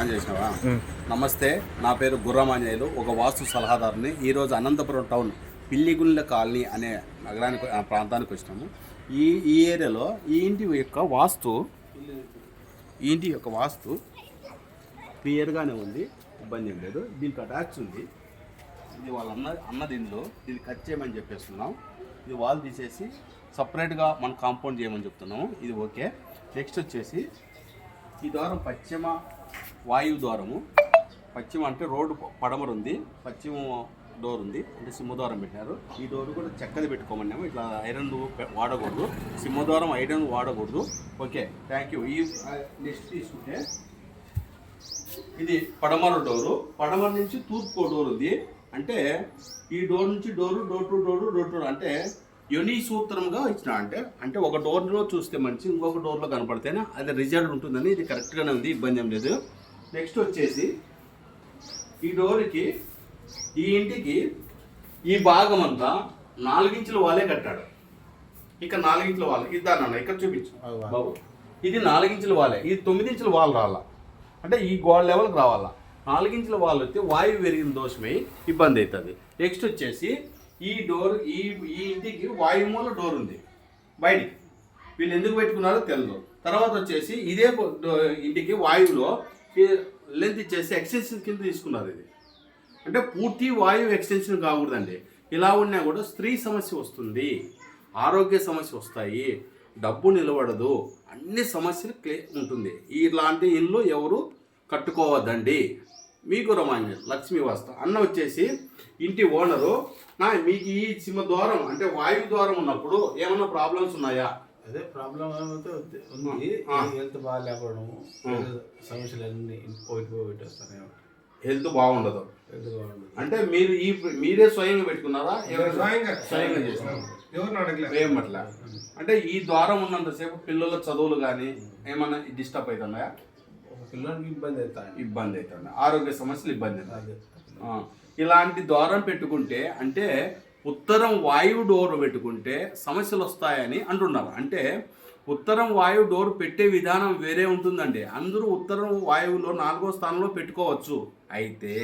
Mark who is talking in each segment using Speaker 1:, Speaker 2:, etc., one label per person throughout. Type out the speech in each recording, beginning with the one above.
Speaker 1: On చేసినావా? నమస్తే నా పేరు గుర్రమాంజనేయులు ఒక వాస్తు సలహాదారుని. ఈరోజు అనంతపురం టౌన్ పిల్లిగుండ్ల కాలనీ అనే నగరానికి ప్రాంతానికి వచ్చినాము. ఈ ఈ ఏరియాలో ఈ ఇంటి యొక్క వాస్తు ఈ ఇంటి యొక్క వాస్తు క్లియర్గానే ఉంది ఇబ్బంది ఏం లేదు. దీనికి అటాచ్ ఉంది. ఇది వాళ్ళ అన్న అన్నది ఇందులో దీన్ని కట్ చేయమని చెప్పేస్తున్నాం. ఇది వాల్ తీసేసి సపరేట్గా మనం కాంపౌండ్ చేయమని చెప్తున్నాము. ఇది ఓకే. నెక్స్ట్ వచ్చేసి ఈ ద్వారం పశ్చిమ వాయువు ద్వారము పశ్చిమ అంటే రోడ్డు పడమరు ఉంది. పశ్చిమ డోర్ ఉంది. అంటే సింహద్వారం పెట్టారు ఈ డోర్ కూడా చెక్కది పెట్టుకోమన్నాము. ఇట్లా ఐరన్ వాడకూడదు. సింహద్వారం ఐరన్ వాడకూడదు. Okay thank you. ఈ నెక్స్ట్ తీసుకుంటే ఇది పడమర డోరు. పడమర నుంచి తూర్పు డోర్ ఉంది. అంటే ఈ డోర్ నుంచి door door to door door to అంటే యుని సూత్రంగా ఇచ్చిన అంటే అంటే ఒక డోర్లో చూస్తే మంచి ఇంకొక డోర్లో కనపడితేనే అది రిజల్ట్ ఉంటుందని ఇది కరెక్ట్గానే ఉంది ఇబ్బంది ఏం లేదు. నెక్స్ట్ వచ్చేసి ఈ డోర్కి ఈ ఇంటికి ఈ భాగం అంతా నాలుగించుల వాలే కట్టాడు. ఇక నాలుగించుల వాల్ ఇద్దానన్న ఇక్కడ చూపించు. బాబు ఇది నాలుగించుల వాలే ఇది తొమ్మిదించుల వాల్ రావాలా అంటే ఈ గోడ లెవెల్కి రావాలా. నాలుగించుల వాల్ వస్తే వాయువు పెరిగిన దోషమై ఇబ్బంది అవుతుంది. నెక్స్ట్ వచ్చేసి ఈ డోర్ ఈ ఈ ఇంటికి వాయుమూల డోర్ ఉంది. బయటికి. వీళ్ళు ఎందుకు పెట్టుకున్నారో తెలియదు తర్వాత వచ్చేసి ఇదే ఇంటికి వాయువులో లెంత్ ఇచ్చేసి ఎక్స్టెన్షన్ కింద తీసుకున్నారు ఇది. అంటే పూర్తి వాయువు ఎక్స్టెన్షన్ కాకూడదండి. ఇలా ఉన్నా కూడా స్త్రీ సమస్య వస్తుంది. ఆరోగ్య సమస్య వస్తాయి. డబ్బు నిలబడదు. అన్ని సమస్యలు క్లే ఉంటుంది. ఇలాంటి ఇల్లు ఎవరు కట్టుకోవద్దండి. మీకు రమాన్య లక్ష్మీ వాస్త. అన్న వచ్చేసి ఇంటి ఓనరు నా మీకు ఈ సింహ ద్వారం అంటే వాయువు ద్వారం ఉన్నప్పుడు ఏమన్నా ప్రాబ్లమ్స్ ఉన్నాయా?
Speaker 2: అదే ప్రాబ్లం ఏమైతే ఉంది-. హెల్త్ బాగాలేకపోవడము సమస్యలు అన్ని పోయిట్ పోయి పెట్టేస్తానే
Speaker 1: హెల్త్ బాగుండదు.
Speaker 2: హెల్త్ బాగుండదు.
Speaker 1: అంటే మీరు ఈ మీరే స్వయంగా పెట్టుకున్నారా? ఎవరు-
Speaker 3: స్వయంగా
Speaker 1: స్వయంగా చేసినారు వేయమట్ల అంటే ఈ ద్వారం ఉన్నంతసేపు పిల్లల చదువులు కానీ ఏమన్నా డిస్టర్బ్ అవుతున్నాయా?
Speaker 2: పిల్లలకి ఇబ్బంది అవుతాయి
Speaker 1: ఇబ్బంది అవుతుంది ఆరోగ్య సమస్యలు ఇబ్బంది అవుతాయి. ఇలాంటి ద్వారం పెట్టుకుంటే అంటే ఉత్తరం వాయువు డోర్ పెట్టుకుంటే సమస్యలు వస్తాయని అంటున్నారు. అంటే ఉత్తరం వాయువు డోర్ పెట్టే విధానం వేరే ఉంటుందండి. అందరూ ఉత్తరం వాయువులో నాలుగో స్థానంలో పెట్టుకోవచ్చు. అయితే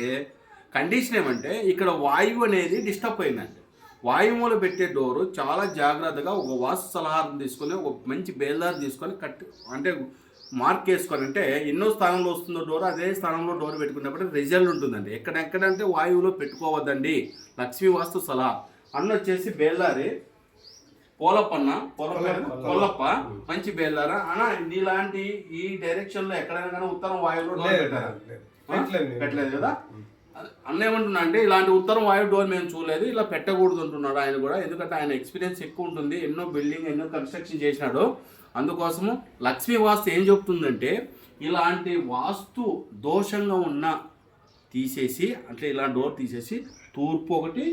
Speaker 1: కండిషన్ ఏమంటే ఇక్కడ వాయువు అనేది డిస్టర్బ్ అయిందండి. వాయువులో పెట్టే డోరు చాలా జాగ్రత్తగా ఒక వాస్తు సలహాను తీసుకొని ఒక మంచి బేల్దారు తీసుకొని కట్ అంటే మార్క్ వేసుకొని అంటే ఎన్నో స్థానంలో వస్తుందో డోర్ అదే స్థానంలో డోర్ పెట్టుకున్నప్పుడు రిజల్ట్ ఉంటుందండి. ఎక్కడెక్కడంటే వాయువులో పెట్టుకోవద్దండి. లక్ష్మీ వాస్తు సలహా. అన్న వచ్చేసి బేల్దారి పోలప్పన్న పోలప్ప పోలప్ప. మంచి బేల్దారా అన్న నీలాంటి ఈ డైరెక్షన్లో ఎక్కడైనా కానీ ఉత్తరం వాయువులో.
Speaker 3: పెట్టలేదు
Speaker 1: కదా? అన్న ఏమంటున్నా అంటే ఇలాంటి ఉత్తరం వాయు డోర్ మేము చూడలేదు ఇలా పెట్టకూడదు అంటున్నాడు ఆయన కూడా. ఎందుకంటే ఆయన ఎక్స్పీరియన్స్ ఎక్కువ ఉంటుంది ఎన్నో బిల్డింగ్ ఎన్నో కన్స్ట్రక్షన్ చేసినాడు. అందుకోసము లక్ష్మీ వాస్తు ఏం చెప్తుందంటే ఇలాంటి వాస్తు దోషంగా ఉన్న తీసేసి అంటే ఇలా డోర్ తీసేసి తూర్పు ఒకటి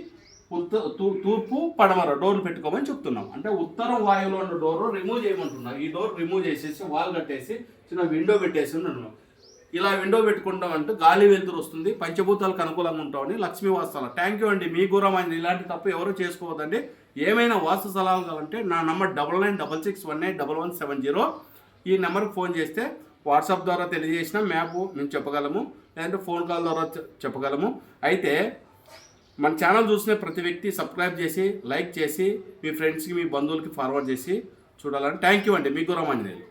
Speaker 1: ఉత్త తూర్పు పడమర డోర్ పెట్టుకోమని చెప్తున్నాం. అంటే ఉత్తరం వాయువులో ఉన్న డోర్ రిమూవ్ చేయమంటున్నాం. ఈ డోర్ రిమూవ్ చేసేసి వాల్ కట్టేసి చిన్న విండో పెట్టేసి ఉంటున్నాం ఇలా విండో పెట్టుకుంటాం అంటే గాలి వెలుతురు వస్తుంది పంచభూతాలకు అనుకూలంగా ఉంటామని లక్ష్మీ వాస్తవాలు. థ్యాంక్ యూ అండి. మీ గురమైన ఇలాంటి తప్పు ఎవరు చేసుకోవద్దండి. ఏమైనా వాస్తు సలహాలు కావాలంటే నా number double nine double six one eight double one seven zero ఈ నెంబర్కి ఫోన్ చేస్తే వాట్సాప్ ద్వారా తెలియజేసిన మ్యాప్ మేము చెప్పగలము లేదంటే ఫోన్ కాల్ ద్వారా చెప్పగలము. అయితే మన ఛానల్ చూసిన ప్రతి వ్యక్తి సబ్స్క్రైబ్ చేసి లైక్ చేసి మీ ఫ్రెండ్స్కి మీ బంధువులకి ఫార్వర్డ్ చేసి చూడాలని థ్యాంక్ యూ అండి. మీ గురమాంజనేయులు